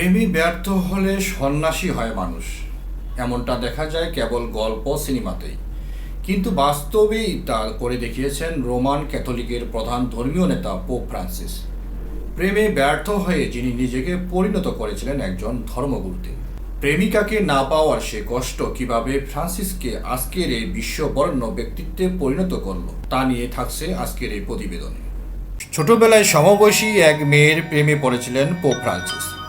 প্রেমী ব্যর্থ হলে সন্ন্যাসী হয় মানুষ। এমনটা দেখা যায় কেবল গল্প সিনেমাতেই। কিন্তু বাস্তবেই তা করে দেখিয়েছেন রোমান ক্যাথলিকের প্রধান ধর্মীয় নেতা পোপ ফ্রান্সিস। প্রেমে ব্যর্থ হয়ে যিনি নিজেকে পরিণত করেছিলেন একজন ধর্মগুরুতে। প্রেমিকাকে না পাওয়ার সে কষ্ট কীভাবে ফ্রান্সিসকে আজকের এই বিশ্ববর্ণ ব্যক্তিত্বে পরিণত করল, তা নিয়ে থাকছে আজকের এই প্রতিবেদনে। ছোটবেলায় সমবয়সী এক মেয়ের প্রেমে পড়েছিলেন পোপ ফ্রান্সিস।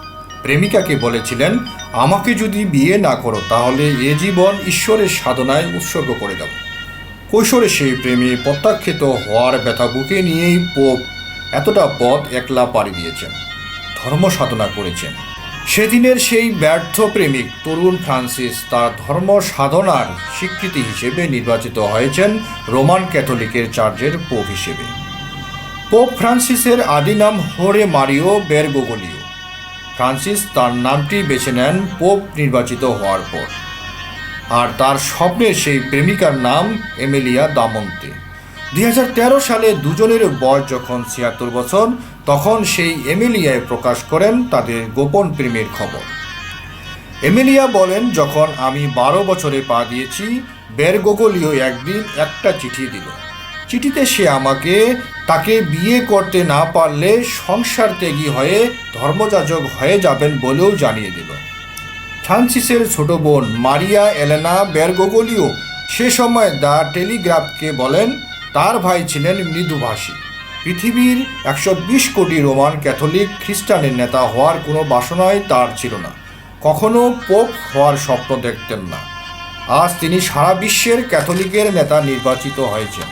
প্রেমিকাকে বলেছিলেন, আমাকে যদি বিয়ে না করো, তাহলে এ জীবন ঈশ্বরের সাধনায় উৎসর্গ করে দেব। কৈশোরে সেই প্রেমে প্রত্যাখ্যাত হওয়ার ব্যথা বুকে নিয়েই পোপ এতটা পথ একলা পাড়ি দিয়েছেন ধর্ম সাধনা করেছেন। সেদিনের সেই ব্যর্থ প্রেমিক তরুণ ফ্রান্সিস তার ধর্ম সাধনার স্বীকৃতি হিসেবে নির্বাচিত হয়েছেন রোমান ক্যাথলিকের চার্চের পোপ হিসেবে। পোপ ফ্রান্সিসের আদি নাম হোরে মারিও বেরগোগলিও। ফ্রান্সিস তার নামটি বেছে নেন পোপ নির্বাচিত হওয়ার পর। আর তার স্বপ্নের সেই প্রেমিকার নাম এমিলিয়া দামন্তে। দুই হাজার তেরো সালে দুজনের বয়স যখন ছিয়াত্তর বছর, তখন সেই এমেলিয়ায় প্রকাশ করেন তাদের গোপন প্রেমের খবর। এমিলিয়া বলেন, যখন আমি বারো বছরে পা দিয়েছি, বেরগোগলিও একদিন একটা চিঠি দিল। চিঠিতে সে আমাকে, তাকে বিয়ে করতে না পারলে সংসার ত্যাগী হয়ে ধর্মযাজক হয়ে যাবেন বলেও জানিয়ে দিল। ফ্রান্সিসের ছোট বোন মারিয়া এলেনা বেরগোগলিও সে সময় দ্য টেলিগ্রাফকে বলেন, তার ভাই ছিলেন মৃদুভাষী। পৃথিবীর একশো বিশ কোটি রোমান ক্যাথলিক খ্রিস্টানের নেতা হওয়ার কোনো বাসনাই তার ছিল না। কখনো পোপ হওয়ার স্বপ্ন দেখতেন না। আজ তিনি সারা বিশ্বের ক্যাথলিকের নেতা নির্বাচিত হয়েছেন।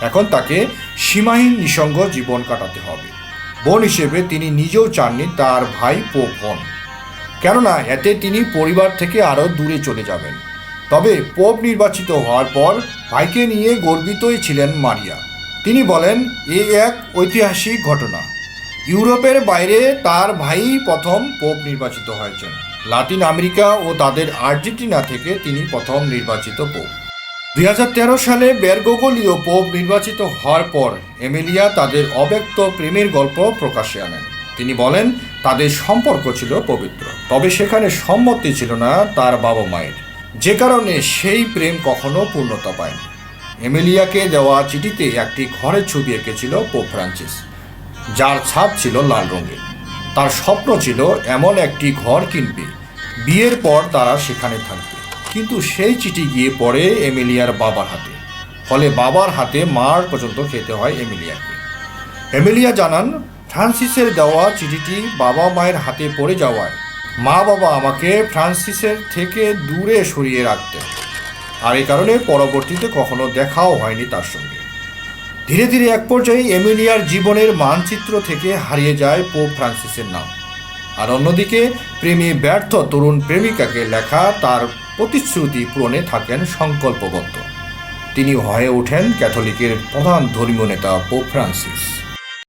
এখন তাকে সীমাহীন নিঃসঙ্গ জীবন কাটাতে হবে। বোন হিসেবে তিনি নিজেও চাননি তার ভাই পোপ হন। কেননা এতে তিনি পরিবার থেকে আরও দূরে চলে যাবেন। তবে পোপ নির্বাচিত হওয়ার পর ভাইকে নিয়ে গর্বিতই ছিলেন মারিয়া। তিনি বলেন, এ এক ঐতিহাসিক ঘটনা। ইউরোপের বাইরে তার ভাই প্রথম পোপ নির্বাচিত হয়েছেন। লাতিন আমেরিকা ও তাদের আর্জেন্টিনা থেকে তিনি প্রথম নির্বাচিত পোপ। দুই হাজার তেরো সালে বেরগোগলীয় পোপ নির্বাচিত হওয়ার পর এমিলিয়া তাদের অব্যক্ত প্রেমের গল্প প্রকাশে আনেন। তিনি বলেন, তাদের সম্পর্ক ছিল পবিত্র, তবে সেখানে সম্মতি ছিল না তার বাবা মায়ের। যে কারণে সেই প্রেম কখনো পূর্ণতা পায়নি। এমিলিয়াকে দেওয়া চিঠিতে একটি ঘরের ছবি এঁকেছিল পোপ ফ্রান্সিস, যার ছাপ ছিল লাল রঙের। তার স্বপ্ন ছিল, এমন একটি ঘর কিনবে। বিয়ের পর তারা সেখানে থাকবে। কিন্তু সেই চিঠি গিয়ে পড়ে এমিলিয়ার বাবার হাতে। ফলে বাবার হাতে মার পর্যন্ত খেতে হয় এমিলিয়াকে। এমিলিয়া জানান, ফ্রান্সিসের দেওয়া চিঠিটি বাবা মায়ের হাতে পড়ে যাওয়ায় মা বাবা আমাকে ফ্রান্সিসের থেকে দূরে সরিয়ে রাখতেন। আর এই কারণে পরবর্তীতে কখনো দেখাও হয়নি তার সঙ্গে। ধীরে ধীরে এক পর্যায়ে এমিলিয়ার জীবনের মানচিত্র থেকে হারিয়ে যায় পোপ ফ্রান্সিসের নাম। আর অন্যদিকে প্রেমী ব্যর্থ তরুণ প্রেমিকাকে লেখা তার প্রতিশ্রুতি পূরণে থাকেন সংকল্পবদ্ধ। তিনি হয়ে ওঠেন ক্যাথলিকের প্রধান ধর্মীয় নেতা পোপ ফ্রান্সিস।